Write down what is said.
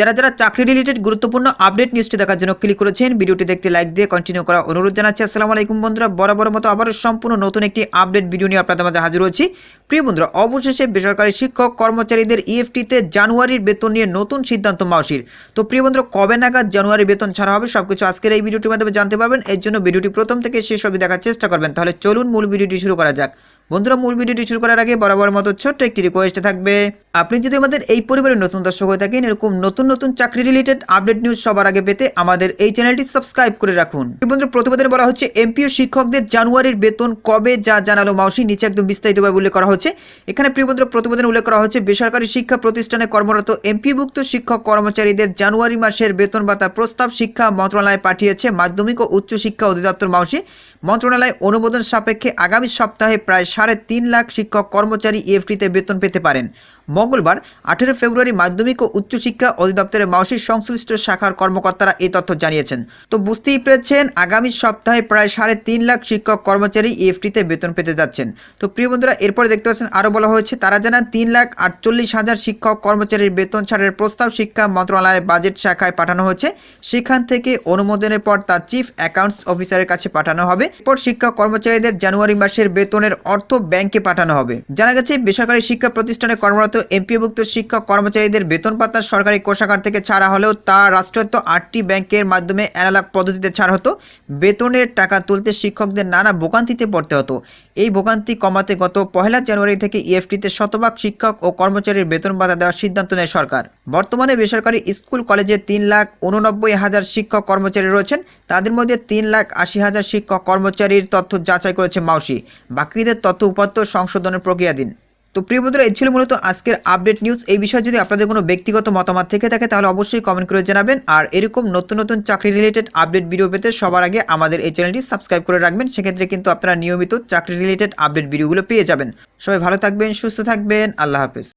যারা যারা চাকরি রিলেটেড গুরুত্বপূর্ণ আপডেট নিউজটি দেখার জন্য ক্লিক করেছেন, ভিডিওটি দেখতে লাইক দিয়ে কন্টিনিউ করা অনুরোধ জানাচ্ছি। আসসালামু আলাইকুম বন্ধুরা বরাবর মতো আবারও সম্পূর্ণ নতুন একটি আপডেট ভিডিও নিয়ে আপনাদের মাঝে হাজির হচ্ছি প্রিয় বন্ধুরা, অবশেষে বেসরকারি শিক্ষক কর্মচারীদের ইএফটিতে জানুয়ারির বেতন নিয়ে নতুন সিদ্ধান্ত মাউসির। তো প্রিয় বন্ধুরা, কবে নাগাদ জানুয়ারি বেতন ছাড়া হবে সবকিছু আজকের এই ভিডিওটির মাধ্যমে জানতে পারবেন। এর জন্য ভিডিওটি প্রথম থেকে শেষ অবধি দেখার চেষ্টা করবেন। তাহলে চলুন মূল ভিডিওটি শুরু করা যাক। বন্ধুরা, মূল ভিডিওটি শুরু করার আগে বরাবর মতো ছোট্ট একটি রিকোয়েস্ট থাকবে। আপনি যদি আমাদের এই পরিবারের নতুন দর্শক হয়ে থাকেন, এরকম নতুন নতুন চাকরি রিলেটেড আপডেট নিউজ সবার আগে পেতে আমাদের এই চ্যানেলটি সাবস্ক্রাইব করে রাখুন। বন্ধুরা প্রতিবেদনে বলা হচ্ছে এমপিও শিক্ষকদের জানুয়ারির বেতন কবে যা জানালো মাউসি, নিচে একদম বিস্তারিতভাবে উল্লেখ করা হচ্ছে। এখানে প্রিয় বন্ধুরা প্রতিবেদনে উল্লেখ করা হচ্ছে, বেসরকারি শিক্ষা প্রতিষ্ঠানে কর্মরত এমপিভুক্ত শিক্ষক কর্মচারীদের জানুয়ারি মাসের বেতন ভাতার প্রস্তাব শিক্ষা মন্ত্রণালয়ে পাঠিয়েছে মাধ্যমিক ও উচ্চ শিক্ষা অধিদপ্তর মাউসি। মন্ত্রণালয় অনুমোদন সাপেক্ষে আগামী সপ্তাহে প্রায় সাড়ে তিন লাখ শিক্ষক কর্মচারী ইএফটিতে বেতন পেতে পারেন। মঙ্গলবার, আঠেরো ফেব্রুয়ারি মাধ্যমিক ও উচ্চশিক্ষা অধিদপ্তরের মাসিক সংশ্লিষ্ট শাখার কর্মকর্তারা এই তথ্য জানিয়েছেন। তো বুঝতেই পেরেছেন, আগামী সপ্তাহে প্রায় সাড়ে তিন লাখ শিক্ষক কর্মচারী ইএফটিতে বেতন পেতে যাচ্ছেন। তো প্রিয় বন্ধুরা, এরপরে দেখতে পাচ্ছেন, আরও বলা হয়েছে, তারা জানান, তিন লাখ আটচল্লিশ হাজার শিক্ষক কর্মচারীর বেতন ছাড়ের প্রস্তাব শিক্ষা মন্ত্রণালয়ের বাজেট শাখায় পাঠানো হয়েছে। সেখান থেকে অনুমোদনের পর তা চিফ অ্যাকাউন্টস অফিসারের কাছে পাঠানো হবে। এরপর শিক্ষক কর্মচারীদের জানুয়ারি মাসের বেতনের অর্থ ব্যাংকে পাঠানো হবে। জানা গেছে, বেসরকারি শিক্ষা প্রতিষ্ঠানে কর্মরত এমপিভুক্ত শিক্ষক কর্মচারীদের বেতন পাতা সরকারি কোষাগার থেকে ছাড়া হলেও তা রাষ্ট্রায়ত্ত আটটি ব্যাংকের মাধ্যমে অ্যানালগ পদ্ধতিতে ছাড় হতো। বেতনের টাকা তুলতে শিক্ষকদের নানা ভোগান্তিতে পড়তে হতো। এই ভোগান্তি কমাতে গত পহেলা জানুয়ারি থেকে ইএফটিতে শতভাগ শিক্ষক ও কর্মচারীর বেতন ভাতা দেওয়ার সিদ্ধান্ত নেয় সরকার। বর্তমানে বেসরকারি স্কুল কলেজে তিন লাখ উননব্বই হাজার শিক্ষক কর্মচারী রয়েছেন। তাদের মধ্যে তিন লাখ আশি হাজার শিক্ষক কর্মচারীর তথ্য যাচাই করেছে মাউসি। বাকিদের তথ্য উপাত্ত সংশোধনের প্রক্রিয়াধীন। তো প্রিয় বন্ধুরা, এই ছিল মূলত আজকের আপডেট নিউজ এই বিষয়ে যদি আপনাদের কোনো ব্যক্তিগত মতামত থেকে থাকে, তাহলে অবশ্যই কমেন্ট করে জানাবেন। আর এরকম নতুন নতুন চাকরি রিলেটেড আপডেট ভিডিও পেতে সবার আগে আমাদের এই চ্যানেলটি সাবস্ক্রাইব করে রাখবেন। সেক্ষেত্রে কিন্তু আপনারা নিয়মিত চাকরি রিলেটেড আপডেট ভিডিওগুলো পেয়ে যাবেন। সবাই ভালো থাকবেন, সুস্থ থাকবেন। আল্লাহ হাফেজ।